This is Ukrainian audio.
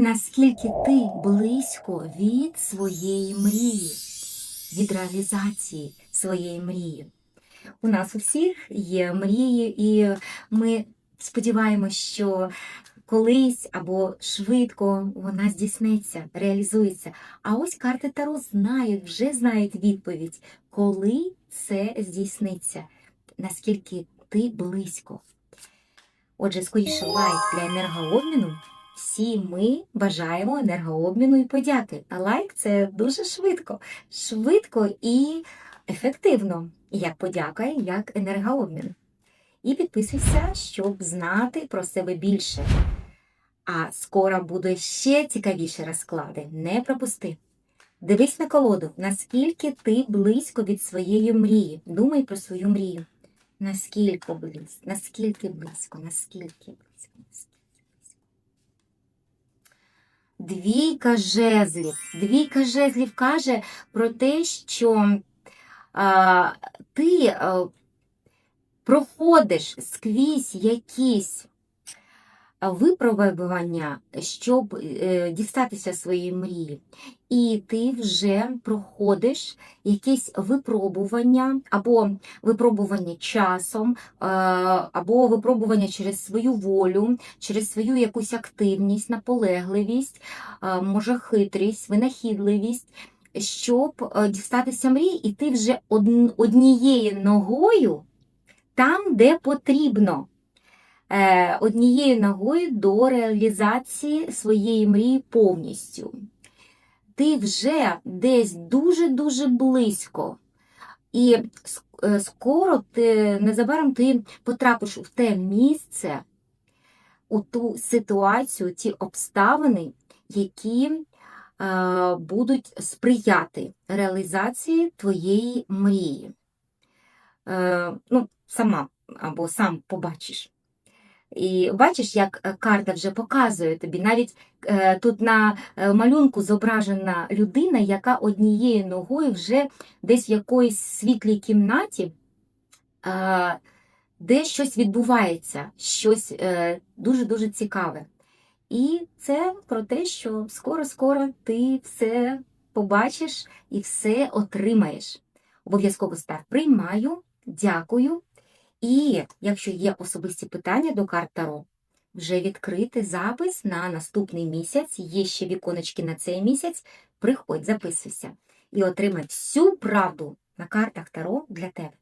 наскільки ти близько від своєї мрії, від реалізації своєї мрії. У нас у всіх є мрії, і ми сподіваємося, що колись або швидко вона здійсниться, реалізується. А ось карти Таро знають, вже знають відповідь, коли це здійсниться, наскільки ти близько. Отже, скоріше лайк для енергообміну. Всі ми бажаємо енергообміну і подяки. А лайк це дуже швидко, швидко і ефективно, як подяка, як енергообмін. І підписуйся, щоб знати про себе більше. А скоро буде ще цікавіші розклади. Не пропусти. Дивись на колоду, наскільки ти близько від своєї мрії. Думай про свою мрію. Наскільки близько, наскільки близько, наскільки близько. Двійка жезлів. Двійка жезлів каже про те, що а, ти а, проходиш скрізь якісь випробування, щоб е, дістатися своєї мрії. І ти вже проходиш якісь випробування, або випробування часом, е, або випробування через свою волю, через свою якусь активність, наполегливість, е, може хитрість, винахідливість, щоб дістатися мрії, і ти вже од- однією ногою там, де потрібно. Е, Однією ногою до реалізації своєї мрії повністю. Ти вже десь дуже-дуже близько. І е, скоро ти незабаром ти потрапиш в те місце, у ту ситуацію, ті обставини, які е, будуть сприяти реалізації твоєї мрії. Е, ну, сама або сам побачиш. І бачиш, як е, карта вже показує тобі. Навіть е, тут на е, малюнку зображена людина, яка однією ногою вже десь в якоїсь світлій кімнаті, де щось відбувається, щось дуже-дуже цікаве. І це про те, що скоро-скоро ти все побачиш і все отримаєш. Обов'язково став приймаю, дякую. І якщо є особисті питання до карт Таро, вже відкрити запис на наступний місяць. Є ще віконечки на цей місяць. Приходь, записуйся і отримай всю правду на картах Таро для тебе.